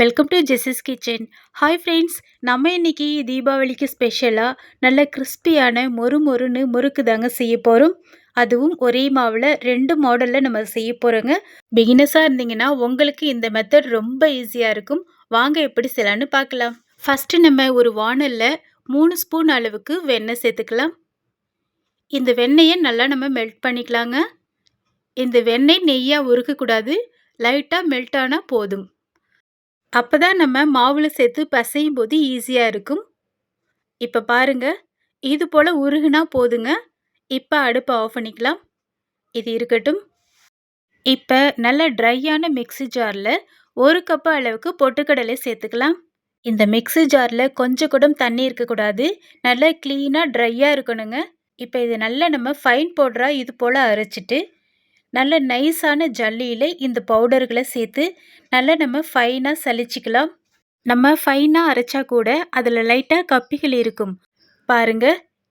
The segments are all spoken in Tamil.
Welcome to Jesus kitchen hi friends நம்ம இன்னைக்கு தீபாவளிக்கு ஸ்பெஷலாக நல்ல கிறிஸ்பியான மொறு மொறுன்னு முறுக்கு தாங்க செய்ய போகிறோம் அதுவும் ஒரே மாவில் ரெண்டு மாடலில் நம்ம செய்ய போகிறோங்க பிகினஸாக இருந்தீங்கன்னா உங்களுக்கு இந்த மெத்தட் ரொம்ப ஈஸியாக இருக்கும். வாங்க எப்படி செய்யலான்னு பார்க்கலாம். ஃபஸ்ட்டு நம்ம ஒரு வானலில் மூணு ஸ்பூன் அளவுக்கு வெண்ணெய் சேர்த்துக்கலாம். இந்த வெண்ணெயை நல்லா நம்ம மெல்ட் பண்ணிக்கலாங்க. இந்த வெண்ணெய் நெய்யாக உருக்கக்கூடாது லைட்டாக மெல்ட் ஆனால் போதும். அப்போ தான் நம்ம மாவில் சேர்த்து பசையும் போது ஈஸியாக இருக்கும். இப்போ பாருங்கள் இது போல் உருகுனா போதுங்க. இப்போ அடுப்பை ஆஃப் பண்ணிக்கலாம். இது இருக்கட்டும். இப்போ நல்ல ட்ரையான மிக்ஸி ஜாரில் ஒரு கப்பு அளவுக்கு பொட்டுக்கடலை சேர்த்துக்கலாம். இந்த மிக்ஸி ஜாரில் கொஞ்சம் கூட தண்ணி இருக்கக்கூடாது. நல்லா க்ளீனாக ட்ரையாக இருக்கணுங்க. இப்போ இது நல்லா நம்ம ஃபைன் பவுடராக இது போல் அரைச்சிட்டு நல்ல நைஸான ஜல்லியில் இந்த பவுடர்களை சேர்த்து நல்லா நம்ம ஃபைனாக சலிச்சிக்கலாம் நம்ம ஃபைனாக அரைச்சா கூட அதில் லைட்டாக கப்பிகள் இருக்கும். பாருங்க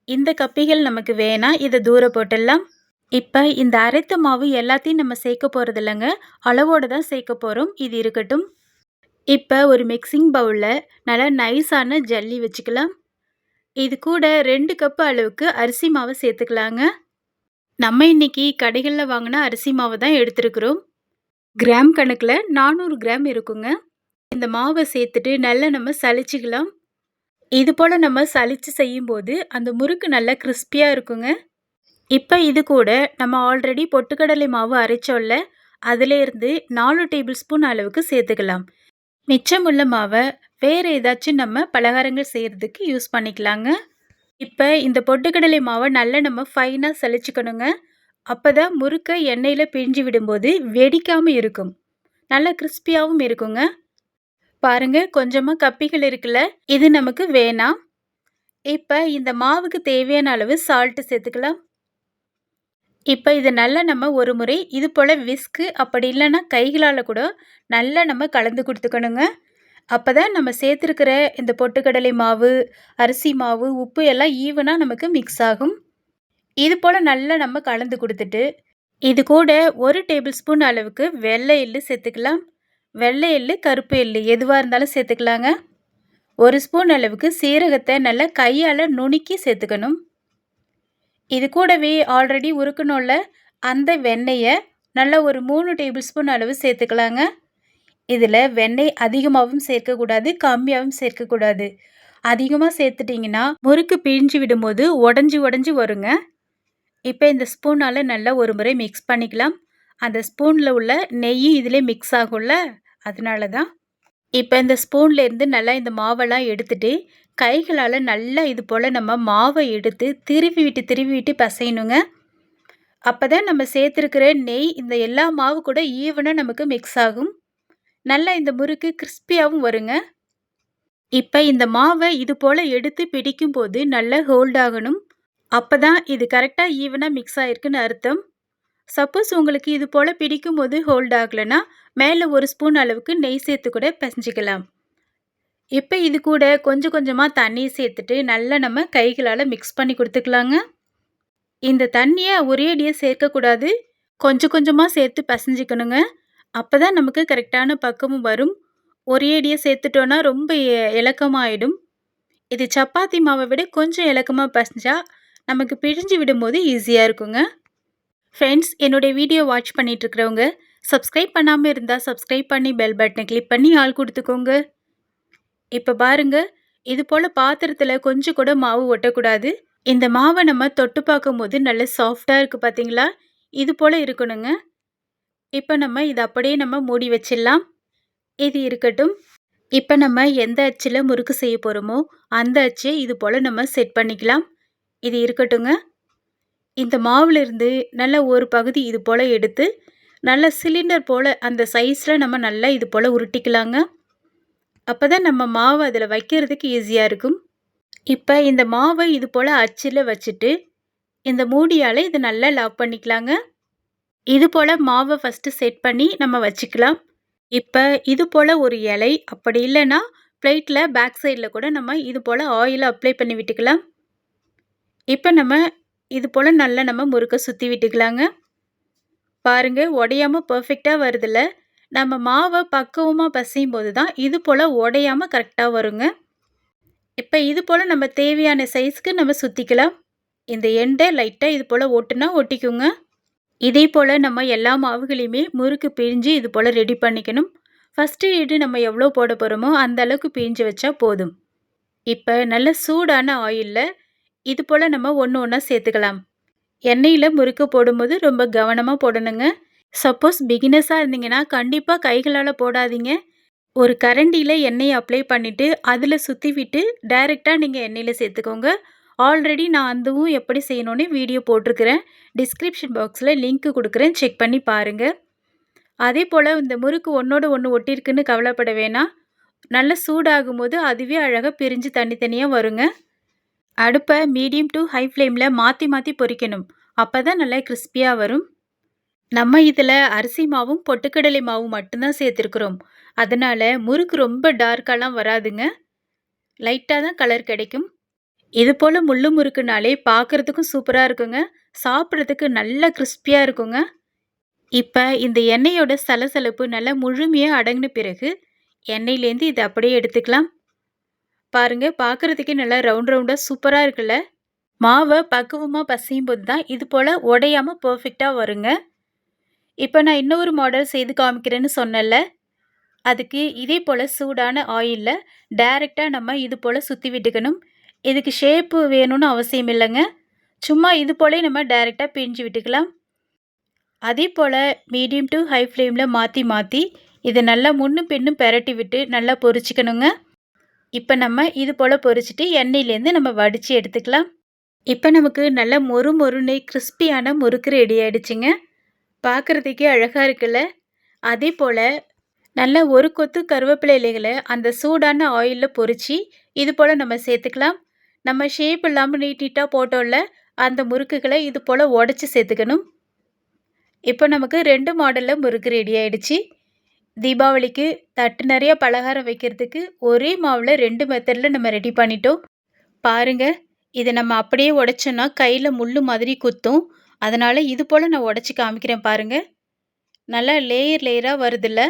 இந்த கப்பிகள் நமக்கு வேணாம் இதை தூர போட்டுடலாம். இப்போ இந்த அரைத்த மாவு எல்லாத்தையும் நம்ம சேர்க்க போகிறது இல்லைங்க. அளவோடு தான் சேர்க்க போகிறோம் இது இருக்கட்டும். இப்போ ஒரு மிக்சிங் பவுலில் நல்லா நைஸான ஜல்லி வச்சுக்கலாம். இது கூட ரெண்டு கப்பு அளவுக்கு அரிசி மாவு சேர்த்துக்கலாங்க. நம்ம இன்னைக்கு கடைகளில் வாங்கின அரிசி மாவு தான் எடுத்துருக்குறோம். கிராம் கணக்கில் நானூறு கிராம் இருக்குங்க. இந்த மாவை சேர்த்துட்டு நல்லா நம்ம சலிச்சிக்கலாம் இது போல் நம்ம சளிச்சு செய்யும்போது அந்த முறுக்கு நல்லா கிறிஸ்பியாக இருக்குங்க. இப்போ இது கூட நம்ம ஆல்ரெடி பொட்டுக்கடலை மாவு அரைச்சோல்ல அதிலேருந்து நாலு டேபிள் ஸ்பூன் அளவுக்கு சேர்த்துக்கலாம். மிச்சமுள்ள மாவை வேறு ஏதாச்சும் நம்ம பலகாரங்கள் செய்கிறதுக்கு யூஸ் பண்ணிக்கலாங்க. இப்போ இந்த பொட்டுக்கடலை மாவை நல்லா நம்ம ஃபைனாக சலிச்சுக்கணுங்க அப்போ தான் முறுக்கை எண்ணெயில் பிழிஞ்சு விடும்போது வெடிக்காமல் இருக்கும். நல்லா கிறிஸ்பியாகவும் இருக்குங்க. பாருங்க கொஞ்சமாக கப்பிகள் இருக்குல்ல இது நமக்கு வேணாம் இப்போ இந்த மாவுக்கு தேவையான அளவு சால்ட்டு சேர்த்துக்கலாம். இப்போ இதை நல்லா நம்ம ஒரு முறை இது போல் விஸ்கு அப்படி இல்லைன்னா கைகளால் கூட நல்லா நம்ம கலந்து கொடுத்துக்கணுங்க. அப்போ தான் நம்ம சேர்த்துருக்கிற இந்த பொட்டுக்கடலை மாவு அரிசி மாவு உப்பு எல்லாம் ஈவனாக நமக்கு மிக்ஸ் ஆகும். இது போல் நல்லா நம்ம கலந்து கொடுத்துட்டு இது கூட ஒரு டேபிள் ஸ்பூன் அளவுக்கு வெள்ளை எள்ளு சேர்த்துக்கலாம். வெள்ளை எள்ளு கருப்பு எள்ளு எதுவாக இருந்தாலும் சேர்த்துக்கலாங்க. ஒரு ஸ்பூன் அளவுக்கு சீரகத்தை நல்லா கையால் நுணுக்கி சேர்த்துக்கணும். இது கூடவே ஆல்ரெடி உருக்கணும்ல அந்த வெண்ணெயை நல்லா ஒரு மூணு டேபிள் ஸ்பூன் அளவு சேர்த்துக்கலாங்க. இதில் வெண்ணெய் அதிகமாகவும் சேர்க்கக்கூடாது கம்மியாகவும் சேர்க்கக்கூடாது அதிகமாக சேர்த்துட்டிங்கன்னா முறுக்கு பிழிஞ்சு விடும்போது உடஞ்சி உடஞ்சி வருங்க. இப்போ இந்த ஸ்பூனால் நல்லா ஒரு முறை மிக்ஸ் பண்ணிக்கலாம். அந்த ஸ்பூனில் உள்ள நெய்யும் இதிலே மிக்ஸ் ஆகும்ல அதனால தான் இப்போ இந்த ஸ்பூன்லேருந்து நல்லா இந்த மாவெல்லாம் எடுத்துட்டு கைகளால் நல்லா இது போல் நம்ம மாவை எடுத்து திருவி விட்டு திருவி விட்டு பசையணுங்க. அப்போ தான் நம்ம சேர்த்துருக்கிற நெய் இந்த எல்லா மாவு கூட ஈவனாக நமக்கு மிக்ஸ் ஆகும். நல்லா இந்த முறுக்கு கிறிஸ்பியாகவும் வருங்க. இப்போ இந்த மாவை இது போல் எடுத்து பிடிக்கும்போது நல்லா ஹோல்ட் ஆகணும். அப்போ தான் இது கரெக்டாக ஈவனாக மிக்ஸ் ஆகிருக்குன்னு அர்த்தம். சப்போஸ் உங்களுக்கு இது போல் பிடிக்கும்போது ஹோல்ட் ஆகலைன்னா மேலே ஒரு ஸ்பூன் அளவுக்கு நெய் சேர்த்து கூட பிசைஞ்சிக்கலாம். இப்போ இது கூட கொஞ்சம் கொஞ்சமாக தண்ணி சேர்த்துட்டு நல்லா நம்ம கைகளால் மிக்ஸ் பண்ணி கொடுத்துக்கலாங்க. இந்த தண்ணியை ஒரேடியாக சேர்க்கக்கூடாது. கொஞ்சம் கொஞ்சமாக சேர்த்து பசைஞ்சிக்கணுங்க. அப்போ தான் நமக்கு கரெக்டான பக்கமும் வரும். ஒரே ஒரேடியாக சேர்த்துட்டோன்னா ரொம்ப இலக்கமாகிடும் இது சப்பாத்தி மாவை விட கொஞ்சம் இலக்கமாக பசஞ்சால் நமக்கு பிழிஞ்சு விடும்போது ஈஸியாக இருக்குங்க. ஃப்ரெண்ட்ஸ் என்னுடைய வீடியோ வாட்ச் பண்ணிகிட்ருக்கிறவங்க சப்ஸ்கிரைப் பண்ணாமல் இருந்தால் சப்ஸ்கிரைப் பண்ணி பெல் பட்டனை கிளிக் பண்ணி ஆள் கொடுத்துக்கோங்க. இப்போ பாருங்கள் இது போல் பாத்திரத்தில் கொஞ்சம் கூட மாவு ஒட்டக்கூடாது. இந்த மாவை நம்ம தொட்டு பார்க்கும்போது நல்ல சாஃப்டாக இருக்குது பார்த்தீங்களா இது போல் இருக்கணுங்க. இப்போ நம்ம இதை அப்படியே நம்ம மூடி வச்சிடலாம். இது இருக்கட்டும். இப்போ நம்ம எந்த அச்சில் முறுக்கு செய்ய போகிறோமோ அந்த அச்சை இது போல் நம்ம செட் பண்ணிக்கலாம். இது இருக்கட்டுங்க இந்த மாவுலேருந்து நல்ல ஒரு பகுதி இது போல் எடுத்து நல்ல சிலிண்டர் போல் அந்த சைஸில் நம்ம நல்லா இது போல் உருட்டிக்கலாங்க. அப்போ தான் நம்ம மாவு அதில் வைக்கிறதுக்கு ஈஸியாக இருக்கும். இப்போ இந்த மாவை இது போல் அச்சில் வச்சுட்டு இந்த மூடியால் இதை நல்லா லாக் பண்ணிக்கலாங்க. இது போல் மாவை ஃபஸ்ட்டு செட் பண்ணி நம்ம வச்சுக்கலாம். இப்போ இது போல் ஒரு இலை அப்படி இல்லைன்னா பிளேட்டில் பேக் சைடில் கூட நம்ம இது போல் ஆயிலை அப்ளை பண்ணி விட்டுக்கலாம். இப்போ நம்ம இது போல் நல்லா நம்ம முறுக்க சுற்றி விட்டுக்கலாங்க. பாருங்கள் உடையாமல் பர்ஃபெக்டாக வருதில்ல நம்ம மாவை பக்குவமாக பசையும் போது தான் இது போல் உடையாமல் கரெக்டாக வருங்க. இப்போ இது போல் நம்ம தேவையான சைஸ்க்கு நம்ம சுற்றிக்கலாம் இந்த எண்டை லைட்டாக இது போல் ஒட்டுனா ஒட்டிக்குங்க இதே போல் நம்ம எல்லா மாவுகளையுமே முறுக்கு பிழிஞ்சு இது போல் ரெடி பண்ணிக்கணும். ஃபஸ்ட்டு எய்டு நம்ம எவ்வளோ போட போகிறோமோ அந்த அளவுக்கு பிழிஞ்சு வச்சா போதும். இப்போ நல்ல சூடான ஆயிலில் இது போல் நம்ம ஒன்று ஒன்றா சேர்த்துக்கலாம். எண்ணெயில் முறுக்கு போடும்போது ரொம்ப கவனமாக போடணுங்க. சப்போஸ் பிகினஸாக இருந்தீங்கன்னா கண்டிப்பாக கைகளால் போடாதீங்க. ஒரு கரண்டியில் எண்ணெயை அப்ளை பண்ணிவிட்டு அதில் சுற்றி விட்டு டைரெக்டாக நீங்கள் எண்ணெயில் சேர்த்துக்கோங்க. ஆல்ரெடி நான் அதுவும் எப்படி செய்யணும்னு வீடியோ போட்டிருக்கிறேன். டிஸ்கிரிப்ஷன் பாக்ஸில் லிங்க்கு கொடுக்குறேன். செக் பண்ணி பாருங்கள் அதே போல் இந்த முறுக்கு ஒன்றோடு ஒன்று ஒட்டியிருக்குன்னு கவலைப்பட வேணாம். நல்லா சூடாகும் போது அதுவே அழகாக பிரிஞ்சு தனித்தனியாக வருங்க. அடுப்பை மீடியம் டு ஹை ஃப்ளேமில் மாற்றி மாற்றி பொரிக்கணும் அப்போ தான் நல்லா கிறிஸ்பியாக வரும். நம்ம இதில் அரிசி மாவும் பொட்டுக்கடலை மாவும் மட்டும்தான் சேர்த்துருக்குறோம். அதனால் முறுக்கு ரொம்ப டார்க்காலாம் வராதுங்க. லைட்டாக தான் கலர் கிடைக்கும். இது போல் முள்ளு முறுக்குனாலே பார்க்குறதுக்கும் சூப்பராக இருக்குங்க. சாப்பிட்றதுக்கு நல்லா கிறிஸ்பியாக இருக்குங்க. இப்போ இந்த எண்ணெயோட சலசலப்பு நல்லா முழுமையாக அடங்கின பிறகு எண்ணெயிலேருந்து இதை அப்படியே எடுத்துக்கலாம். பாருங்கள் பார்க்குறதுக்கே நல்லா ரவுண்ட் ரவுண்டாக சூப்பராக இருக்குல்ல. மாவை பக்குவமாக பசையும் போது தான் இது போல் உடையாமல் பர்ஃபெக்டாக வருங்க. இப்போ நான் இன்னொரு மாடல் செய்து காமிக்கிறேன்னு சொன்னல அதுக்கு இதே போல் சூடான ஆயிலில் டைரெக்டாக நம்ம இது போல் சுற்றி விட்டுக்கணும். இதுக்கு ஷேப்பு வேணும்னு அவசியம் இல்லைங்க. சும்மா இது போலே நம்ம டைரெக்டாக பிழிஞ்சு விட்டுக்கலாம். அதே போல் மீடியம் டு ஹை ஃப்ளேமில் மாற்றி மாற்றி இதை நல்லா முன்னும் பின்னும் பெரட்டி விட்டு நல்லா பொரிச்சிக்கணுங்க. இப்போ நம்ம இது போல் பொரிச்சிட்டு எண்ணெயிலேருந்து நம்ம வடித்து எடுத்துக்கலாம். இப்போ நமக்கு நல்ல மொறு மொறுன்னு கிறிஸ்பியான முறுக்கு ரெடி ஆகிடுச்சிங்க பார்க்குறதுக்கே அழகாக இருக்குல்ல. அதே போல் நல்ல ஒரு கொத்து கருவேப்பிலை இலைகளை அந்த சூடான ஆயிலில் பொறிச்சு இது போல் நம்ம சேர்த்துக்கலாம். நம்ம ஷேப் இல்லாமல் நீட் நீட்டாக போட்டோம்ல அந்த முறுக்குகளை இது போல் உடச்சி சேர்த்துக்கணும். இப்போ நமக்கு ரெண்டு மாடலில் முறுக்கு ரெடி ஆகிடுச்சு தீபாவளிக்கு தட்டு நிறைய பலகாரம் வைக்கிறதுக்கு ஒரே மாவில் ரெண்டு மெத்தடில் நம்ம ரெடி பண்ணிட்டோம். பாருங்கள் இதை நம்ம அப்படியே உடைச்சோன்னா கையில் முள் மாதிரி குத்தும். அதனால் இது போல் நான் உடச்சி காமிக்கிறேன் பாருங்கள் நல்லா லேயர் லேயராக வருதில்ல.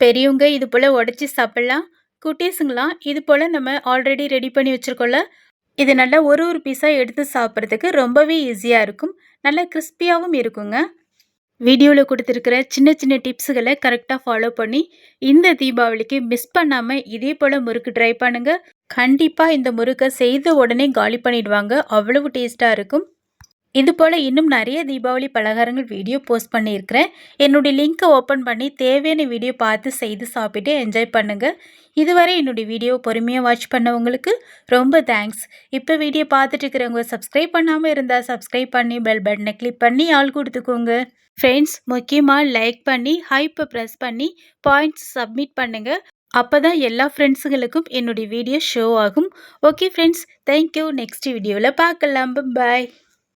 பெரியவங்க இது போல் உடச்சி சாப்பிட்லாம். குட்டீஸுங்களாம் இது போல் நம்ம ஆல்ரெடி ரெடி பண்ணி வச்சுருக்கோம்ல. இது நல்லா ஒரு ஒரு பீஸாக எடுத்து சாப்பிட்றதுக்கு ரொம்பவே ஈஸியாக இருக்கும். நல்லா கிறிஸ்பியாகவும் இருக்குங்க. வீடியோவில் கொடுத்துருக்கிற சின்ன சின்ன டிப்ஸுகளை கரெக்டாக ஃபாலோ பண்ணி இந்த தீபாவளிக்கு மிஸ் பண்ணாமல் இதே போல் முறுக்கு ட்ரை பண்ணுங்கள் கண்டிப்பாக இந்த முறுக்கை செய்த உடனே காலி பண்ணிடுவாங்க. அவ்வளவு டேஸ்ட்டாக இருக்கும். இது போல் இன்னும் நிறைய தீபாவளி பலகாரங்கள் வீடியோ போஸ்ட் பண்ணியிருக்கிறேன். என்னுடைய லிங்க்கை ஓப்பன் பண்ணி தேவையான வீடியோ பார்த்து செய்து சாப்பிட்டு என்ஜாய் பண்ணுங்கள் இதுவரை என்னுடைய வீடியோ பொறுமையாக வாட்ச் பண்ணவங்களுக்கு ரொம்ப தேங்க்ஸ் இப்போ வீடியோ பார்த்துட்டு இருக்கிறவங்க சப்ஸ்கிரைப் பண்ணாமல் இருந்தால் சப்ஸ்கிரைப் பண்ணி பெல் பட்டனை கிளிக் பண்ணி ஆள் கொடுத்துக்கோங்க. ஃப்ரெண்ட்ஸ் முக்கியமாக லைக் பண்ணி ஹைப்பை ப்ரெஸ் பண்ணி பாயிண்ட்ஸ் சப்மிட் பண்ணுங்கள் அப்போ தான் எல்லா ஃப்ரெண்ட்ஸுங்களுக்கும் என்னுடைய வீடியோ ஷோ ஆகும். Okay friends thank you next வீடியோவில் பார்க்கலாம். பாய்